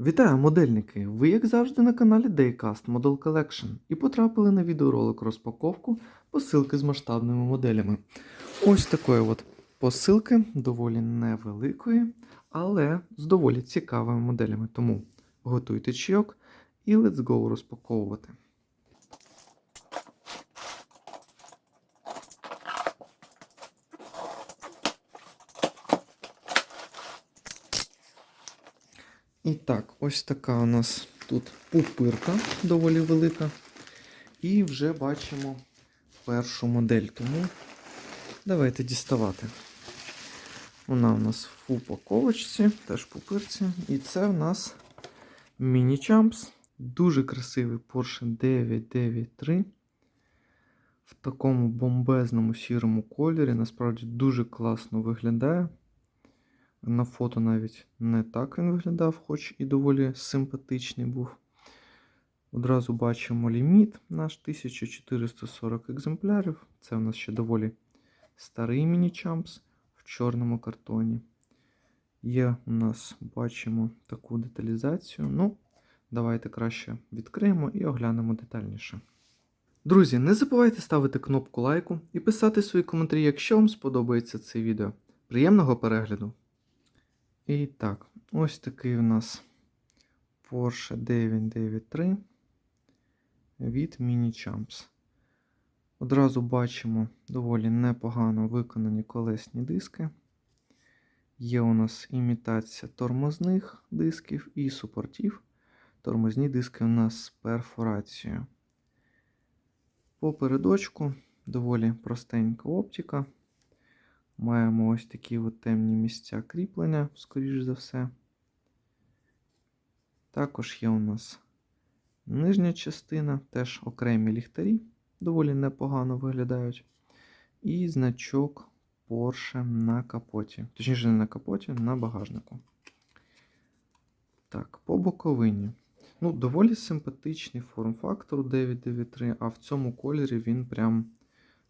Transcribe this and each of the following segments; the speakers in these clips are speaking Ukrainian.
Вітаю, модельники! Ви, як завжди, на каналі Daycast Model Collection і потрапили на відеоролик розпаковку посилки з масштабними моделями. Ось такої от посилки, доволі невеликої, але з доволі цікавими моделями. Тому готуйте чайок і let's go розпаковувати. І так, ось така у нас тут пупирка доволі велика. І вже бачимо першу модель. Тому давайте діставати. Вона у нас в упаковочці, теж пупирці. І це в нас міні-чампс. Дуже красивий Porsche 993. В такому бомбезному сірому кольорі. Насправді дуже класно виглядає. На фото навіть не так він виглядав, хоч і доволі симпатичний був. Одразу бачимо ліміт наш 1440 екземплярів. Це у нас ще доволі старий міні-чампс в чорному картоні. Є у нас, бачимо таку деталізацію. Ну, давайте краще відкриємо і оглянемо детальніше. Друзі, не забувайте ставити кнопку лайку і писати свої коментарі, якщо вам сподобається це відео. Приємного перегляду! І так, ось такий у нас Porsche 993 від Mini Champs. Одразу бачимо доволі непогано виконані колесні диски. Є у нас імітація тормозних дисків і супортів. Тормозні диски у нас з перфорацією. По передочку доволі простенька оптика. Маємо ось такі от темні місця кріплення, скоріш за все. Також є у нас нижня частина, теж окремі ліхтарі, доволі непогано виглядають. І значок Porsche на капоті. Точніше, не на капоті, на багажнику. Так, по боковині. Ну, доволі симпатичний форм-фактор 993, а в цьому кольорі він прям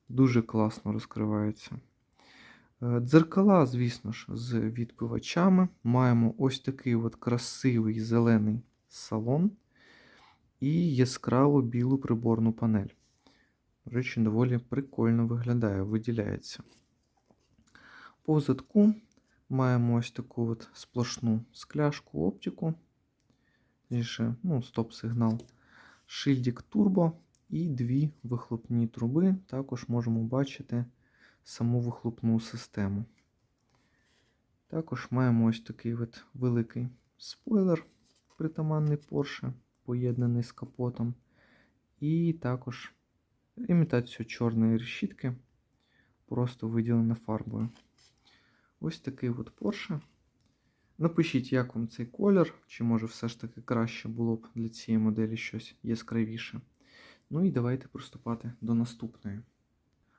дуже класно розкривається. Дзеркала, звісно ж, з відбивачами. Маємо ось такий от красивий зелений салон і яскраво білу приборну панель. До речі, доволі прикольно виглядає, виділяється. По задку маємо ось таку от сплошну скляшку оптику. Ще, ну, стоп-сигнал, шильдик турбо і дві вихлопні труби. Також можемо бачити саму вихлопну систему. Також маємо ось такий от великий спойлер, притаманний Porsche, поєднаний з капотом. І також імітацію чорної решітки, просто виділена фарбою. Ось такий от Porsche. Напишіть, як вам цей колір, чи може все ж таки краще було б для цієї моделі щось яскравіше. Ну і давайте приступати до наступної.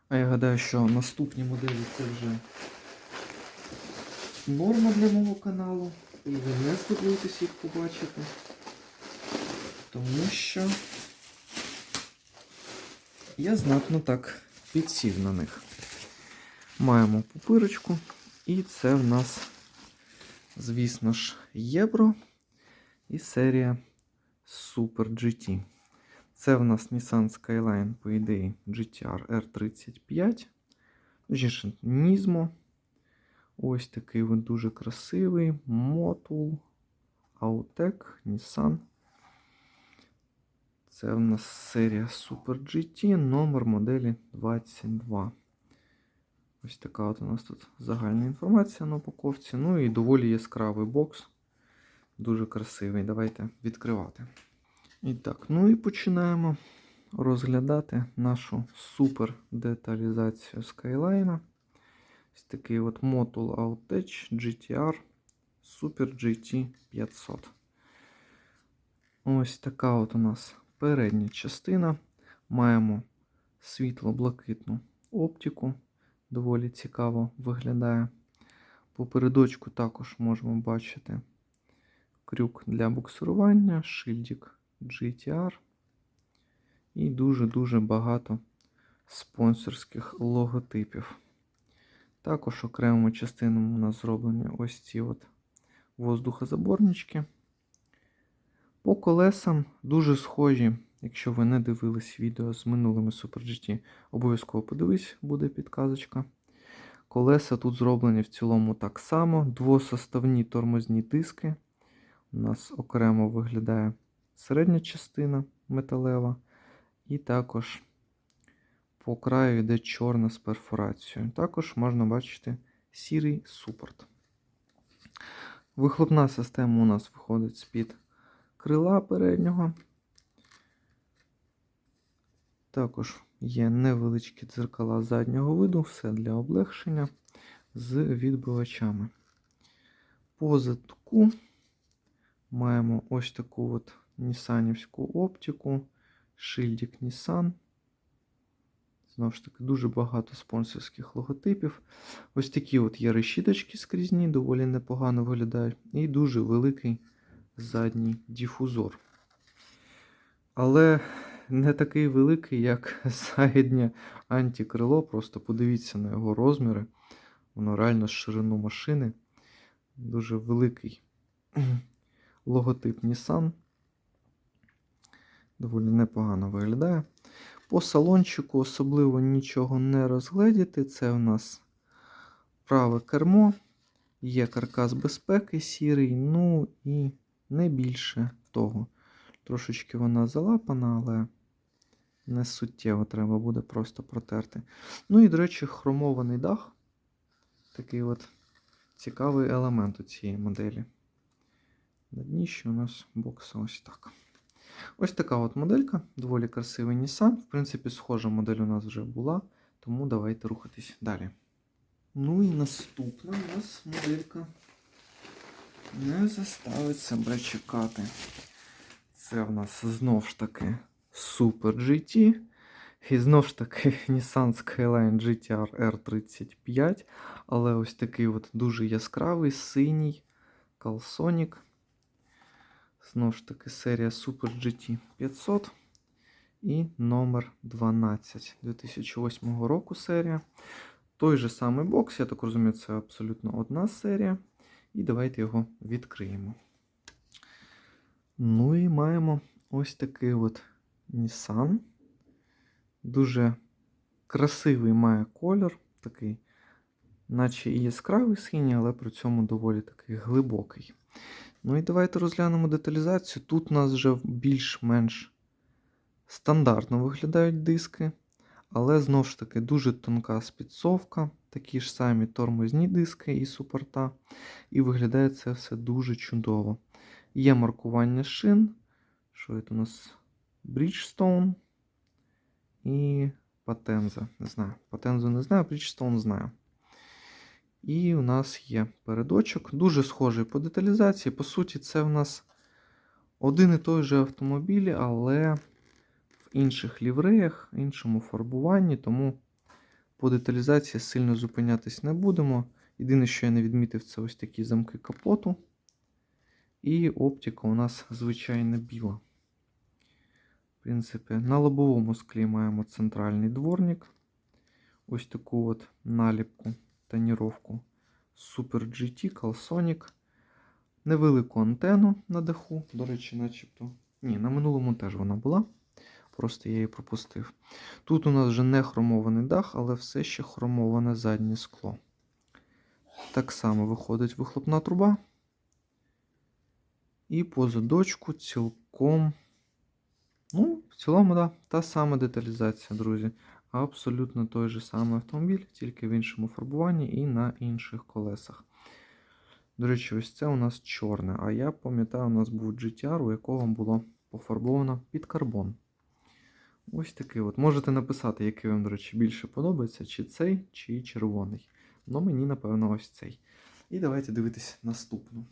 А я гадаю, що наступні моделі це вже норма для мого каналу. І ви не здивуєтесь їх побачити. Тому що я знатно так підсів на них. Маємо пупирочку, і це в нас, звісно ж, Євро і серія Super GT. Це в нас Nissan Skyline, по ідеї, GTR R35. Точніше, Nismo. Ось такий він дуже красивий. Motul, Autec, Nissan. Це в нас серія Super GT, номер моделі 22. Ось така от у нас тут загальна інформація на упаковці. Ну і доволі яскравий бокс. Дуже красивий. Давайте відкривати. І так, ну і починаємо розглядати нашу супер деталізацію Skyline. Ось такий от Motul Outtech GTR Super GT 500. Ось така от у нас передня частина. Маємо світло-блакитну оптику. Доволі цікаво виглядає. По передочку також можемо бачити крюк для буксирування, шильдик GTR і дуже-дуже багато спонсорських логотипів. Також окремою частиною у нас зроблені ось ці от воздухозаборнички. По колесам дуже схожі. Якщо ви не дивились відео з минулими Super GT, обов'язково подивись, буде підказочка. Колеса тут зроблені в цілому так само. Двосоставні тормозні диски. У нас окремо виглядає середня частина металева. І також по краю йде чорна з перфорацією. Також можна бачити сірий супорт. Вихлопна система у нас виходить з-під крила переднього. Також є невеличкі дзеркала заднього виду, все для облегшення з відбивачами. По задку маємо ось таку от нісанівську оптику, шильдик Nissan. Знову ж таки, дуже багато спонсорських логотипів. Ось такі от є решіточки скрізні, доволі непогано виглядають. І дуже великий задній дифузор. Але не такий великий, як заднє антикрило. Просто подивіться на його розміри. Воно реально з ширину машини. Дуже великий логотип Nissan. Доволі непогано виглядає. По салончику особливо нічого не розгледіти. Це у нас праве кермо, є каркас безпеки сірий, ну і не більше того. Трошечки вона залапана, але не суттєво треба буде просто протерти. Ну і, до речі, хромований дах. Такий от цікавий елемент у цієї моделі. На дніщі у нас бокса ось так. Ось така от моделька, доволі красивий Nissan. В принципі, схожа модель у нас вже була, тому давайте рухатись далі. Ну і наступна у нас моделька не заставить себе чекати. Це в нас знов ж таки Super GT. І знов ж таки Nissan Skyline GTR R35. Але ось такий от дуже яскравий, синій Calsonic. Знову ж таки, серія Super GT 500 і номер 12 2008 року серія. Той же самий бокс, я так розумію, це абсолютно одна серія. І давайте його відкриємо. Ну і маємо ось такий от Nissan. Дуже красивий має колір, такий, наче і яскравий синій, але при цьому доволі такий глибокий. Ну і давайте розглянемо деталізацію. Тут у нас вже більш-менш стандартно виглядають диски, але знову ж таки дуже тонка спідсовка, такі ж самі тормозні диски і супорта. І виглядає це все дуже чудово. Є маркування шин. Що це у нас? Bridgestone і Patenza. Не знаю. Patenza не знаю, Bridgestone знаю. І у нас є передочок, дуже схожий по деталізації. По суті, це в нас один і той же автомобіль, але в інших лівреях, іншому фарбуванні, тому по деталізації сильно зупинятись не будемо. Єдине, що я не відмітив, це ось такі замки капоту. І оптика у нас звичайно біла. В принципі, на лобовому склі маємо центральний дворник. Ось таку от наліпку тоніровку Super GT Calsonic. Невелику антенну на даху. До речі, начебто. Ні, на минулому теж вона була. Просто я її пропустив. Тут у нас вже не хромований дах, але все ще хромоване заднє скло. Так само виходить вихлопна труба. І по задочку цілком. Ну, в цілому, да, та сама деталізація, друзі абсолютно той же самий автомобіль, тільки в іншому фарбуванні і на інших колесах. До речі, ось це у нас чорне. А я пам'ятаю, у нас був GTR, у якого було пофарбовано під карбон. Ось такий от. Можете написати, який вам, до речі, більше подобається, чи цей, чи червоний. Ну, мені, напевно, ось цей. І давайте дивитись наступну.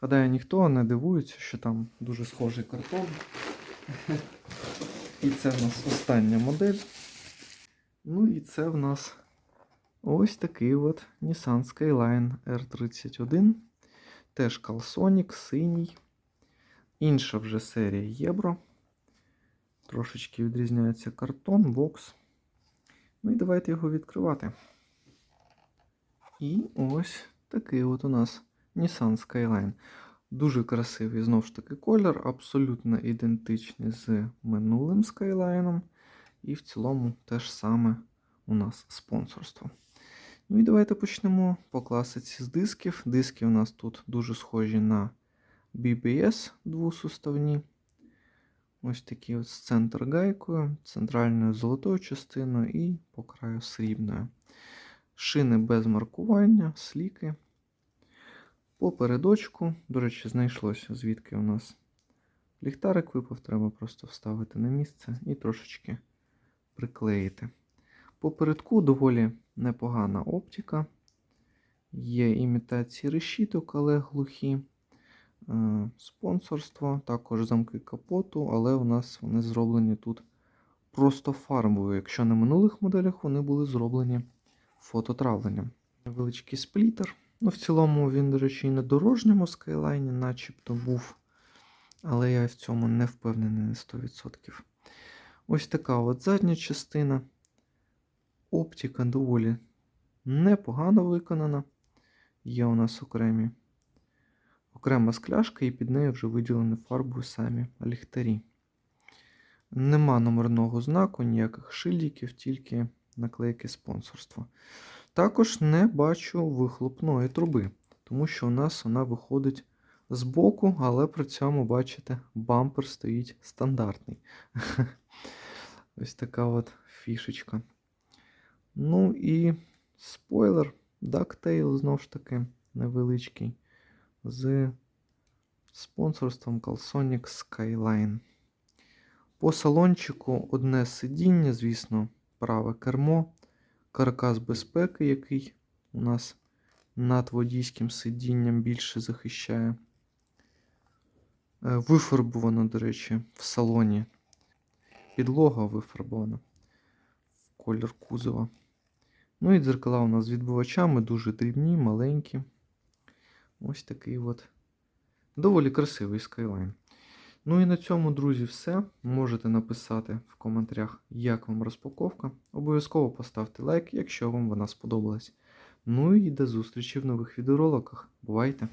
Гадаю, ніхто не дивується, що там дуже схожий картон. І це в нас остання модель. Ну і це в нас ось такий от Nissan Skyline R31. Теж Calsonic, синій. Інша вже серія Євро. Трошечки відрізняється картон, бокс. Ну і давайте його відкривати. І ось такий от у нас Nissan Skyline. Дуже красивий знову ж таки колір, абсолютно ідентичний з минулим Skyline. І в цілому теж саме у нас спонсорство. Ну і давайте почнемо по класиці з дисків. Диски у нас тут дуже схожі на BBS двосуставні. Ось такі от з центр гайкою, центральною золотою частиною і по краю срібною. Шини без маркування, сліки. По передочку, до речі, знайшлося, звідки у нас ліхтарик випав, треба просто вставити на місце і трошечки приклеїти. По передку доволі непогана оптика. Є імітації решіток, але глухі. Е, Спонсорство, також замки капоту, але у нас вони зроблені тут просто фарбою. Якщо на минулих моделях вони були зроблені фототравленням. Невеличкий сплітер. Ну, в цілому він, до речі, і на дорожньому скайлайні начебто був. Але я в цьому не впевнений на 100%. Ось така от задня частина. Оптика доволі непогано виконана. Є у нас окремі, окрема скляшка, і під нею вже виділені фарбою самі ліхтарі. Нема номерного знаку, ніяких шильдиків, тільки наклейки спонсорства. Також не бачу вихлопної труби, тому що у нас вона виходить з боку, але при цьому, бачите, бампер стоїть стандартний. Ось така от фішечка. Ну і спойлер, DuckTale, знову ж таки, невеличкий. З спонсорством Calsonic Skyline. По салончику одне сидіння, звісно, праве кермо, каркас безпеки, який у нас над водійським сидінням більше захищає. Е, Вифарбовано, до речі, в салоні. Підлога вифарбована в колір кузова. Ну і дзеркала у нас з відбивачами дуже дрібні, маленькі. Ось такий от доволі красивий скайлайн. Ну і на цьому, друзі, все. Можете написати в коментарях, як вам розпаковка. Обов'язково поставте лайк, якщо вам вона сподобалась. Ну і до зустрічі в нових відеороликах. Бувайте!